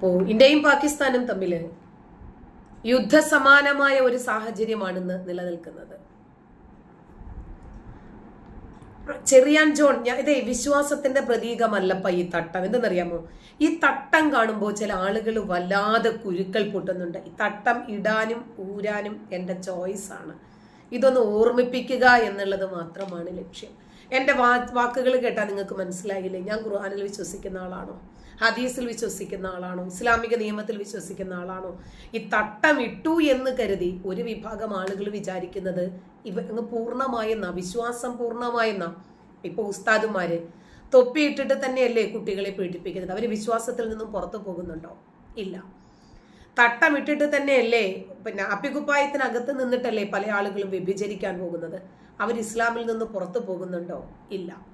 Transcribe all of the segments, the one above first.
അപ്പോൾ ഇന്ത്യയും പാകിസ്ഥാനും തമ്മിൽ യുദ്ധസമാനമായ ഒരു സാഹചര്യമാണിന്ന് നിലനിൽക്കുന്നത്. ചെറിയാൻ ജോൺ ഞാൻ ഇതേ വിശ്വാസത്തിന്റെ പ്രതീകമല്ലപ്പ ഈ തട്ടം. എന്തെന്നറിയാമോ? ഈ തട്ടം കാണുമ്പോൾ ചില ആളുകൾ വല്ലാതെ കുരുക്കൾ പൊട്ടുന്നുണ്ട്. ഈ തട്ടം ഇടാനും ഊരാനും എന്റെ ചോയ്സ് ആണ് ഇതൊന്ന് ഓർമ്മിപ്പിക്കുക എന്നുള്ളത് മാത്രമാണ് ലക്ഷ്യം. എന്റെ വാക്കുകൾ കേട്ടാൽ നിങ്ങൾക്ക് മനസ്സിലായില്ലേ? ഞാൻ ഖുർആാനിൽ വിശ്വസിക്കുന്ന ആളാണോ? ഹദീസിൽ വിശ്വസിക്കുന്ന ആളാണോ? ഇസ്ലാമിക നിയമത്തിൽ വിശ്വസിക്കുന്ന ആളാണോ? ഈ തട്ടം ഇട്ടു എന്ന് കരുതി ഒരു വിഭാഗം ആളുകൾ വിചാരിക്കുന്നത് ഇവ അങ്ങ് പൂർണമായെന്ന വിശ്വാസം പൂർണമായെന്ന. ഇപ്പൊ ഉസ്താദുമാര് തൊപ്പിയിട്ടിട്ട് തന്നെയല്ലേ കുട്ടികളെ പീഡിപ്പിക്കുന്നത്? അവർ വിശ്വാസത്തിൽ നിന്നും പുറത്തു പോകുന്നുണ്ടോ? ഇല്ല. തട്ടമിട്ടിട്ട് തന്നെയല്ലേ പിന്നെ അപ്പികുപ്പായത്തിനകത്ത് നിന്നിട്ടല്ലേ പല ആളുകളും വ്യഭിചരിക്കാൻ പോകുന്നത്? അവർ ഇസ്ലാമിൽ നിന്ന് പുറത്തു പോകുന്നുണ്ടോ? ഇല്ല.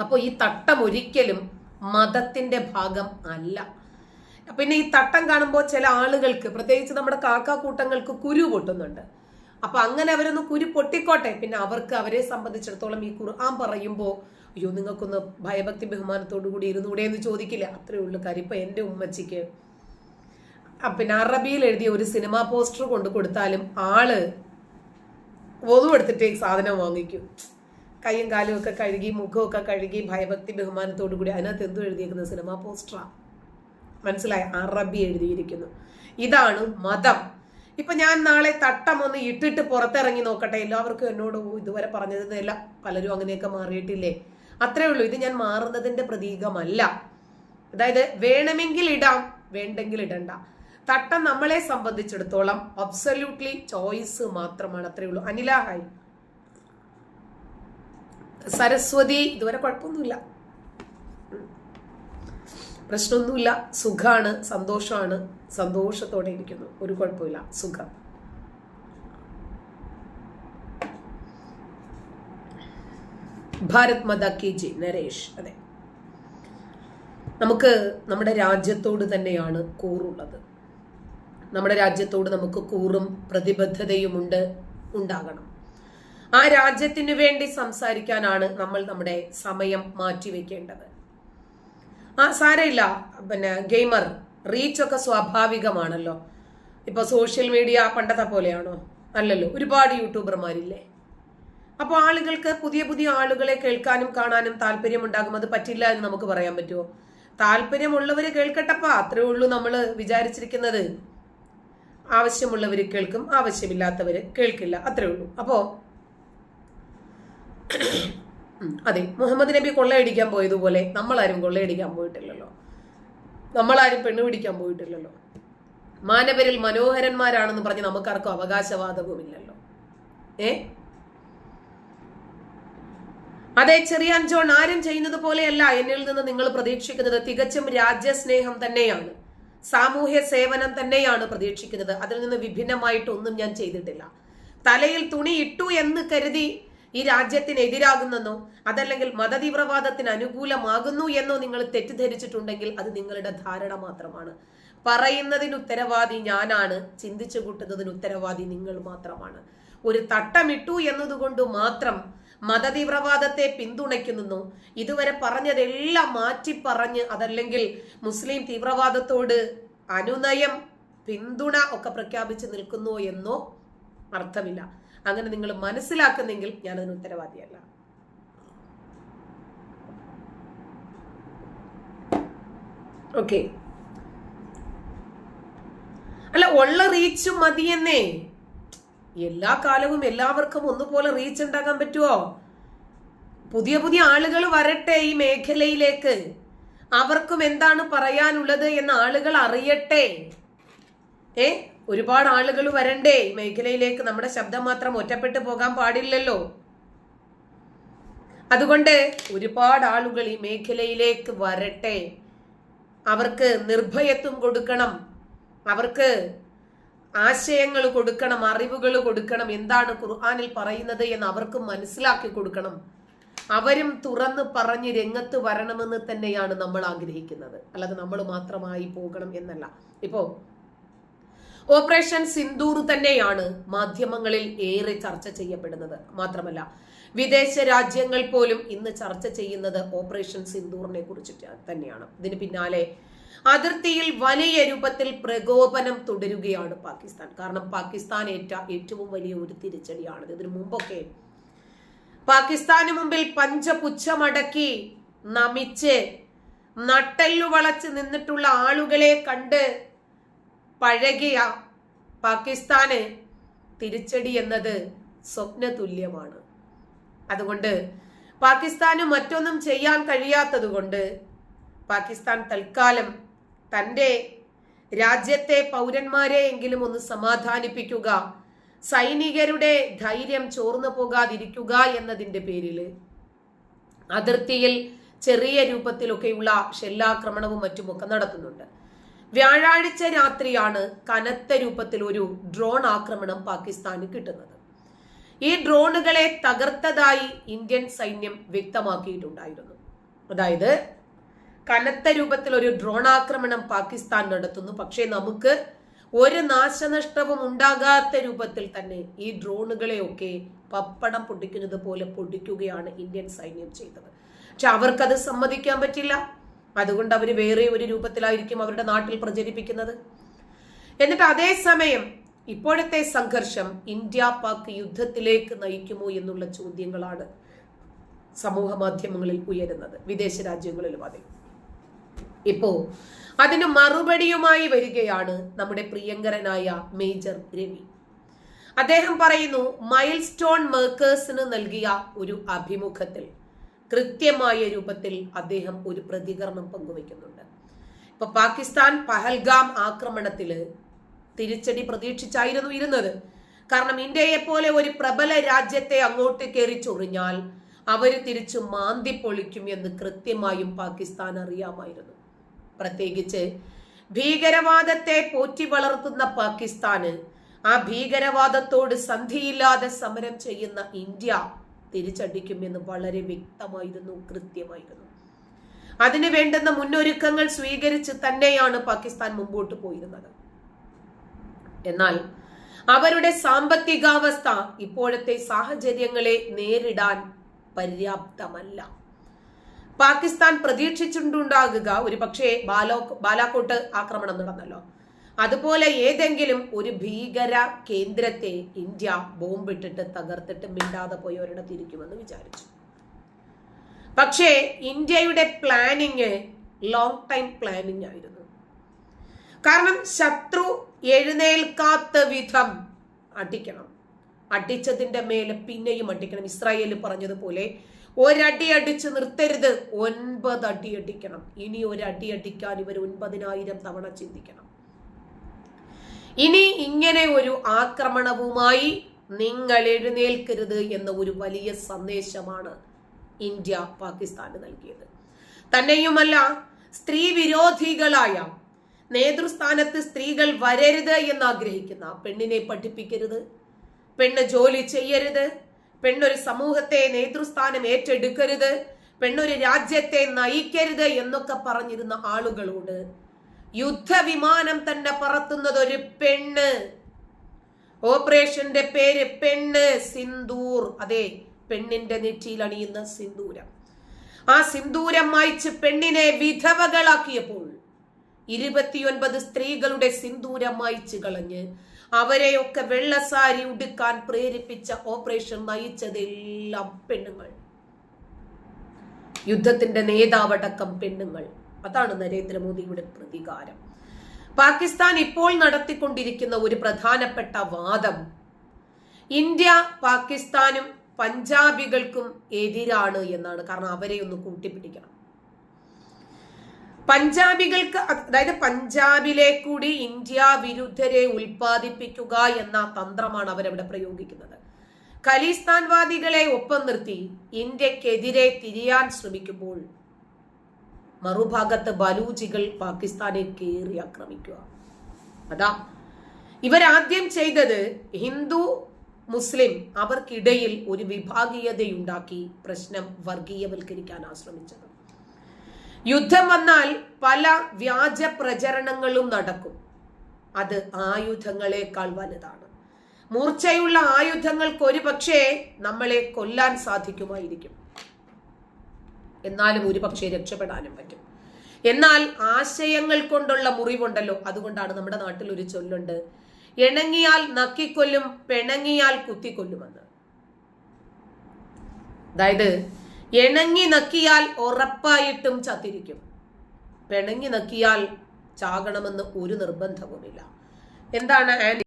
അപ്പോൾ ഈ തട്ടം ഒരിക്കലും മതത്തിന്റെ ഭാഗം അല്ല. പിന്നെ ഈ തട്ടം കാണുമ്പോൾ ചില ആളുകൾക്ക് പ്രത്യേകിച്ച് നമ്മുടെ കാക്കാക്കൂട്ടങ്ങൾക്ക് കുരു പൊട്ടുന്നുണ്ട്. അപ്പൊ അങ്ങനെ അവരൊന്ന് കുരു പൊട്ടിക്കോട്ടെ. പിന്നെ അവർക്ക് അവരെ സംബന്ധിച്ചിടത്തോളം ഈ ഖുർആൻ പറയുമ്പോൾ അയ്യോ നിങ്ങൾക്കൊന്ന് ഭയഭക്തി ബഹുമാനത്തോടു കൂടി ഇരുന്നൂടെ എന്ന് ചോദിക്കില്ല. അത്രേ ഉള്ളൂ കാര്യം. ഇപ്പൊ എന്റെ ഉമ്മച്ചിക്ക് പിന്നെ അറബിയിൽ എഴുതിയ ഒരു സിനിമാ പോസ്റ്റർ കൊണ്ട് കൊടുത്താലും ആൾ ഒതുവെടുത്തിട്ടേ സാധനം വാങ്ങിക്കും. കൈയും കാലും ഒക്കെ കഴുകി മുഖമൊക്കെ കഴുകി ഭയഭക്തി ബഹുമാനത്തോടു കൂടി അതിനകത്ത് എന്തു എഴുതിയിരിക്കുന്ന സിനിമ? പോസ്റ്ററാ. മനസ്സിലായി? അറബി എഴുതിയിരിക്കുന്നു. ഇതാണ് മതം. ഇപ്പൊ ഞാൻ നാളെ തട്ടം ഒന്ന് ഇട്ടിട്ട് പുറത്തിറങ്ങി നോക്കട്ടെ. എല്ലാവർക്കും എന്നോട് "ഓ, ഇതുവരെ പറഞ്ഞതെന്നല്ല പലരും അങ്ങനെയൊക്കെ മാറിയിട്ടില്ലേ? അത്രേ ഉള്ളൂ. ഇത് ഞാൻ മാറുന്നതിന്റെ പ്രതീകമല്ല. അതായത് വേണമെങ്കിൽ ഇടാം വേണ്ടെങ്കിൽ ഇടണ്ട. തട്ടം നമ്മളെ സംബന്ധിച്ചിടത്തോളം അബ്സല്യൂട്ട്ലി ചോയ്സ് മാത്രമാണ്. അത്രേ ഉള്ളൂ. അനില ഹായ്. സരസ്വതി ഇതുവരെ കുഴപ്പമൊന്നുമില്ല. പ്രശ്നമൊന്നുമില്ല. സുഖാണ് സന്തോഷമാണ്. സന്തോഷത്തോടെ ഇരിക്കുന്നു. ഒരു കുഴപ്പമില്ല. സുഖം. ഭാരത് മത കി ജി നരേഷ്. അതെ. നമുക്ക് നമ്മുടെ രാജ്യത്തോട് തന്നെയാണ് കൂറുള്ളത്. നമ്മുടെ രാജ്യത്തോട് നമുക്ക് കൂറും പ്രതിബദ്ധതയുമുണ്ട് ഉണ്ടാകണം. ആ രാജ്യത്തിനു വേണ്ടി സംസാരിക്കാനാണ് നമ്മൾ നമ്മുടെ സമയം മാറ്റിവെക്കേണ്ടത്. ആ സാരമില്ല. പിന്നെ ഗെയിമർ റീച്ച് ഒക്കെ സ്വാഭാവികമാണല്ലോ. ഇപ്പൊ സോഷ്യൽ മീഡിയ പണ്ടത്തെ പോലെയാണോ? അല്ലല്ലോ ഒരുപാട് യൂട്യൂബർമാരില്ലേ? അപ്പോൾ ആളുകൾക്ക് പുതിയ പുതിയ ആളുകളെ കേൾക്കാനും കാണാനും താല്പര്യമുണ്ടാകും. അത് പറ്റില്ല എന്ന് നമുക്ക് പറയാൻ പറ്റുമോ? താല്പര്യമുള്ളവർ കേൾക്കട്ടപ്പാ. അത്രേ ഉള്ളൂ നമ്മൾ വിചാരിച്ചിരിക്കുന്നത്. ആവശ്യമുള്ളവർ കേൾക്കും ആവശ്യമില്ലാത്തവർ കേൾക്കില്ല. അത്രേ ഉള്ളൂ. അപ്പോ ഉം, അതെ. മുഹമ്മദ് നബി കൊള്ളയടിക്കാൻ പോയതുപോലെ നമ്മളാരും കൊള്ളയടിക്കാൻ പോയിട്ടില്ലല്ലോ. നമ്മളാരും പെണ്ണു പിടിക്കാൻ പോയിട്ടില്ലല്ലോ. മാനവരിൽ മനോഹരന്മാരാണെന്ന് പറഞ്ഞ് നമുക്കാർക്കും അവകാശവാദവുമില്ലല്ലോ. ഏ? അതെ ചെറിയ ജോൺ ആരും ചെയ്യുന്നത് പോലെയല്ല എന്നിൽ നിന്ന് നിങ്ങൾ പ്രതീക്ഷിക്കുന്നത്. തികച്ചും രാജ്യസ്നേഹം തന്നെയാണ്. സാമൂഹ്യ സേവനം തന്നെയാണ് പ്രതീക്ഷിക്കുന്നത്. അതിൽ നിന്ന് വിഭിന്നമായിട്ടൊന്നും ഞാൻ ചെയ്തിട്ടില്ല. തലയിൽ തുണി ഇട്ടു എന്ന് കരുതി ഈ രാജ്യത്തിന് എതിരാകുന്നെന്നോ അതല്ലെങ്കിൽ മതതീവ്രവാദത്തിന് അനുകൂലമാകുന്നു എന്നോ നിങ്ങൾ തെറ്റിദ്ധരിച്ചിട്ടുണ്ടെങ്കിൽ അത് നിങ്ങളുടെ ധാരണ മാത്രമാണ്. പറയുന്നതിന് ഉത്തരവാദി ഞാനാണ് ചിന്തിച്ചു കൂട്ടുന്നതിന് ഉത്തരവാദി നിങ്ങൾ മാത്രമാണ്. ഒരു തട്ടമിട്ടു എന്നതുകൊണ്ട് മാത്രം മതതീവ്രവാദത്തെ പിന്തുണയ്ക്കുന്നു ഇതുവരെ പറഞ്ഞതെല്ലാം മാറ്റി പറഞ്ഞ് അതല്ലെങ്കിൽ മുസ്ലിം തീവ്രവാദത്തോട് അനുനയം പിന്തുണ ഒക്കെ പ്രഖ്യാപിച്ച് നിൽക്കുന്നു എന്നോ അർത്ഥമില്ല. അങ്ങനെ നിങ്ങൾ മനസ്സിലാക്കുന്നെങ്കിൽ ഞാൻ അതിന് ഉത്തരവാദിയല്ല. ഓക്കെ. അല്ല ഉള്ള റീച്ച് മതിയെന്നേ എല്ലാ കാലവും എല്ലാവർക്കും ഒന്നുപോലെ റീച്ച് ഉണ്ടാക്കാൻ പറ്റുമോ പുതിയ പുതിയ ആളുകൾ വരട്ടെ ഈ മേഖലയിലേക്ക്. അവർക്കും എന്താണ് പറയാനുള്ളത് എന്ന് ആളുകൾ അറിയട്ടെ. ഏ? ഒരുപാട് ആളുകൾ വരണ്ടേ? ഈ മേഖലയിലേക്ക് നമ്മുടെ ശബ്ദം മാത്രം ഒറ്റപ്പെട്ടു പോകാൻ പാടില്ലല്ലോ. അതുകൊണ്ട് ഒരുപാട് ആളുകൾ ഈ മേഖലയിലേക്ക് വരട്ടെ. അവർക്ക് നിർഭയത്വം കൊടുക്കണം. അവർക്ക് ആശയങ്ങൾ കൊടുക്കണം അറിവുകൾ കൊടുക്കണം. എന്താണ് ഖുർആാനിൽ പറയുന്നത് എന്ന് അവർക്ക് മനസ്സിലാക്കി കൊടുക്കണം. അവരും തുറന്ന് പറഞ്ഞ് രംഗത്ത് വരണമെന്ന് തന്നെയാണ് നമ്മൾ ആഗ്രഹിക്കുന്നത്. അല്ലാതെ നമ്മൾ മാത്രമായി പോകണം എന്നല്ല. ഇപ്പോ ഓപ്പറേഷൻ സിന്ദൂർ തന്നെയാണ് മാധ്യമങ്ങളിൽ ഏറെ ചർച്ച ചെയ്യപ്പെടുന്നത്. മാത്രമല്ല വിദേശ രാജ്യങ്ങൾ പോലും ഇന്ന് ചർച്ച ചെയ്യുന്നത് ഓപ്പറേഷൻ സിന്ദൂറിനെ കുറിച്ച് തന്നെയാണ്. ഇതിന് പിന്നാലെ അതിർത്തിയിൽ വലിയ രൂപത്തിൽ പ്രകോപനം തുടരുകയാണ് പാകിസ്ഥാൻ. കാരണം പാകിസ്ഥാൻ ഏറ്റ ഏറ്റവും വലിയ ഒരു തിരിച്ചടിയാണ് ഇതിനു മുമ്പൊക്കെ പാകിസ്ഥാന് മുമ്പിൽ പഞ്ചപുച്ഛമടക്കി നമിച്ച് നട്ടെല്ലു വളച്ച് നിന്നിട്ടുള്ള ആളുകളെ കണ്ട് പഴകിയ പാകിസ്ഥാന് തിരിച്ചടി എന്നത് സ്വപ്ന തുല്യമാണ് അതുകൊണ്ട് പാകിസ്ഥാന് മറ്റൊന്നും ചെയ്യാൻ കഴിയാത്തതുകൊണ്ട് പാകിസ്ഥാൻ തൽക്കാലം തന്റെ രാജ്യത്തെ പൗരന്മാരെ എങ്കിലും ഒന്ന് സമാധാനിപ്പിക്കുക സൈനികരുടെ ധൈര്യം ചോർന്നു പോകാതിരിക്കുക എന്നതിന്റെ പേരിൽ അതിർത്തിയിൽ ചെറിയ രൂപത്തിലൊക്കെയുള്ള ഷെല്ലാക്രമണവും മറ്റുമൊക്കെ നടത്തുന്നുണ്ട്. വ്യാഴാഴ്ച രാത്രിയാണ് കനത്ത രൂപത്തിൽ ഒരു ഡ്രോൺ ആക്രമണം പാകിസ്ഥാന് കിട്ടുന്നത്. ഈ ഡ്രോണുകളെ തകർത്തതായി ഇന്ത്യൻ സൈന്യം വ്യക്തമാക്കിയിട്ടുണ്ടായിരുന്നു. അതായത് കനത്ത രൂപത്തിൽ ഒരു ഡ്രോൺ ആക്രമണം പാകിസ്ഥാൻ നടത്തുന്നു. പക്ഷേ നമുക്ക് ഒരു നാശനഷ്ടവും ഉണ്ടാകാത്ത രൂപത്തിൽ തന്നെ ഈ ഡ്രോണുകളെയൊക്കെ പപ്പടം പൊട്ടിക്കുന്നത് പോലെ പൊട്ടിക്കുകയാണ് ഇന്ത്യൻ സൈന്യം ചെയ്തത്. പക്ഷെ അവർക്കത് സമ്മതിക്കാൻ പറ്റില്ല. അതുകൊണ്ട് അവർ വേറെ ഒരു രൂപത്തിലായിരിക്കും അവരുടെ നാട്ടിൽ പ്രചരിപ്പിക്കുന്നത്. എന്നിട്ട് അതേസമയം ഇപ്പോഴത്തെ സംഘർഷം ഇന്ത്യ പാക് യുദ്ധത്തിലേക്ക് നയിക്കുമോ എന്നുള്ള ചോദ്യങ്ങളാണ് സമൂഹ മാധ്യമങ്ങളിൽ ഉയരുന്നത്. വിദേശ രാജ്യങ്ങളിലും അതെ ഇപ്പോ അതിന് മറുപടിയുമായി വരികയാണ് നമ്മുടെ പ്രിയങ്കരനായ മേജർ രവി. അദ്ദേഹം പറയുന്നു മൈൽ സ്റ്റോൺ മേക്കേഴ്സിന് നൽകിയ ഒരു അഭിമുഖത്തിൽ കൃത്യമായ രൂപത്തിൽ അദ്ദേഹം ഒരു പ്രതികരണം പങ്കുവെക്കുന്നുണ്ട് ഇപ്പൊ പാകിസ്ഥാൻ പഹൽഗാം ആക്രമണത്തിൽ തിരിച്ചടി പ്രതീക്ഷിച്ചായിരുന്നു ഇരുന്നത്. കാരണം ഇന്ത്യയെ പോലെ ഒരു പ്രബല രാജ്യത്തെ അങ്ങോട്ട് കയറി ചൊറിഞ്ഞാൽ അവർ തിരിച്ചു മാന്തി പൊളിക്കും എന്ന് കൃത്യമായും പാകിസ്ഥാൻ അറിയാമായിരുന്നു. പ്രത്യേകിച്ച് ഭീകരവാദത്തെ പോറ്റി വളർത്തുന്ന പാകിസ്ഥാന് ആ ഭീകരവാദത്തോട് സന്ധിയില്ലാതെ സമരം ചെയ്യുന്ന ഇന്ത്യ തിരിച്ചടിക്കുമെന്ന് വളരെ വ്യക്തമായിരുന്നു കൃത്യമായിരുന്നു. അതിനു വേണ്ടുന്ന മുന്നൊരുക്കങ്ങൾ സ്വീകരിച്ച് തന്നെയാണ് പാകിസ്ഥാൻ മുമ്പോട്ട് പോയിരുന്നത്. എന്നാൽ അവരുടെ സാമ്പത്തികാവസ്ഥ ഇപ്പോഴത്തെ സാഹചര്യങ്ങളെ നേരിടാൻ പര്യാപ്തമല്ല. പാകിസ്ഥാൻ പ്രതീക്ഷിച്ചിട്ടുണ്ടാകുക ഒരു പക്ഷേ ബാലോ ബാലാക്കോട്ട് ആക്രമണം നടന്നല്ലോ. അതുപോലെ ഏതെങ്കിലും ഒരു ഭീകര കേന്ദ്രത്തെ ഇന്ത്യ ബോംബിട്ടിട്ട് തകർത്തിട്ട് മിണ്ടാതെ പോയി ഒരിടത്തിരിക്കുമെന്ന് വിചാരിച്ചു. പക്ഷേ ഇന്ത്യയുടെ പ്ലാനിങ് ലോങ് ടൈം പ്ലാനിങ് ആയിരുന്നു. കാരണം ശത്രു എഴുന്നേൽക്കാത്ത വിധം അടിക്കണം. അടിച്ചതിന്റെ മേലെ പിന്നെയും അടിക്കണം. ഇസ്രായേൽ പറഞ്ഞതുപോലെ ഒരടി അടിച്ച് നിർത്തരുത്. ഒൻപത് അടി അടിക്കണം. ഇനി ഒരടി അടി അടിക്കാൻ ഇവർ ഒൻപതിനായിരം തവണ ചിന്തിക്കണം. ഇനി ഇങ്ങനെ ഒരു ആക്രമണവുമായി നിങ്ങൾ എഴുന്നേൽക്കരുത് എന്ന ഒരു വലിയ സന്ദേശമാണ് ഇന്ത്യ പാകിസ്ഥാന് നൽകിയത്. തന്നെയുമല്ല സ്ത്രീ വിരോധികളായ നേതൃസ്ഥാനത്ത് സ്ത്രീകൾ വരരുത് എന്ന് ആഗ്രഹിക്കുന്ന പെണ്ണിനെ പഠിപ്പിക്കരുത് പെണ്ണ് ജോലി ചെയ്യരുത് പെണ്ണൊരു സമൂഹത്തെ നേതൃസ്ഥാനം ഏറ്റെടുക്കരുത് പെണ്ണൊരു രാജ്യത്തെ നയിക്കരുത് എന്നൊക്കെ പറഞ്ഞിരുന്ന ആളുകളോട് യുദ്ധവിമാനം തന്നെ പറത്തുന്നത് ഒരു പെണ്ണ്. ഓപ്പറേഷന്റെ പേര് പെണ്ണ് സിന്ദൂർ. അതെ പെണ്ണിന്റെ നെറ്റിയിൽ അണിയുന്ന സിന്ദൂരം. ആ സിന്ദൂരം മായിച്ച് പെണ്ണിനെ വിധവകളാക്കിയപ്പോൾ ഇരുപത്തിയൊൻപത് സ്ത്രീകളുടെ സിന്ദൂരം മായിച്ച് കളഞ്ഞ് അവരെയൊക്കെ വെള്ളസാരി ഉടുക്കാൻ പ്രേരിപ്പിച്ച ഓപ്പറേഷൻ നയിച്ചതെല്ലാം പെണ്ണുങ്ങൾ. യുദ്ധത്തിന്റെ നേതാവടക്കം പെണ്ണുങ്ങൾ. അതാണ് നരേന്ദ്രമോദിയുടെ പ്രതികാരം. പാകിസ്ഥാൻ ഇപ്പോൾ നടത്തിക്കൊണ്ടിരിക്കുന്ന ഒരു പ്രധാനപ്പെട്ട വാദം ഇന്ത്യ പാകിസ്ഥാനും പഞ്ചാബികൾക്കും എതിരാണ് എന്നാണ്. കാരണം അവരെ ഒന്ന് കൂട്ടിപ്പിടിക്കണം. പഞ്ചാബികൾക്ക് അതായത് പഞ്ചാബിലെ കൂടി ഇന്ത്യ വിരുദ്ധരെ ഉൽപ്പാദിപ്പിക്കുക എന്ന തന്ത്രമാണ് അവരവിടെ പ്രയോഗിക്കുന്നത്. ഖലിസ്ഥാൻവാദികളെ ഒപ്പം നിർത്തി ഇന്ത്യക്കെതിരെ തിരിയാൻ ശ്രമിക്കുമ്പോൾ മറുഭാഗത്ത് ബലൂചികൾ പാകിസ്ഥാനെ കയറി ആക്രമിക്കുക. അതാ. ഇവരാദ്യം ചെയ്തത് ഹിന്ദു മുസ്ലിം അവർക്കിടയിൽ ഒരു വിഭാഗീയതയുണ്ടാക്കി പ്രശ്നം വർഗീയവൽക്കരിക്കാൻ ആശ്രമിച്ചത്. യുദ്ധം വന്നാൽ പല വ്യാജ പ്രചരണങ്ങളും നടക്കും. അത് ആയുധങ്ങളെക്കാൾ വലുതാണ്. മൂർച്ചയുള്ള ആയുധങ്ങൾക്ക് ഒരു പക്ഷേ നമ്മളെ കൊല്ലാൻ സാധിക്കുമായിരിക്കും. എന്നാലും ഒരു പക്ഷേ രക്ഷപ്പെടാനും പറ്റും. എന്നാൽ ആശയങ്ങൾ കൊണ്ടുള്ള മുറിവുണ്ടല്ലോ. അതുകൊണ്ടാണ് നമ്മുടെ നാട്ടിൽ ഒരു ചൊല്ലുണ്ട് ഇണങ്ങിയാൽ നക്കിക്കൊല്ലും പിണങ്ങിയാൽ കുത്തിക്കൊല്ലുമെന്ന്. അതായത് ഇണങ്ങി നക്കിയാൽ ഉറപ്പായിട്ടും ചത്തിരിക്കും പിണങ്ങി നക്കിയാൽ ചാകണമെന്ന് ഒരു നിർബന്ധവുമില്ല. എന്താണ് ആൻഡ്?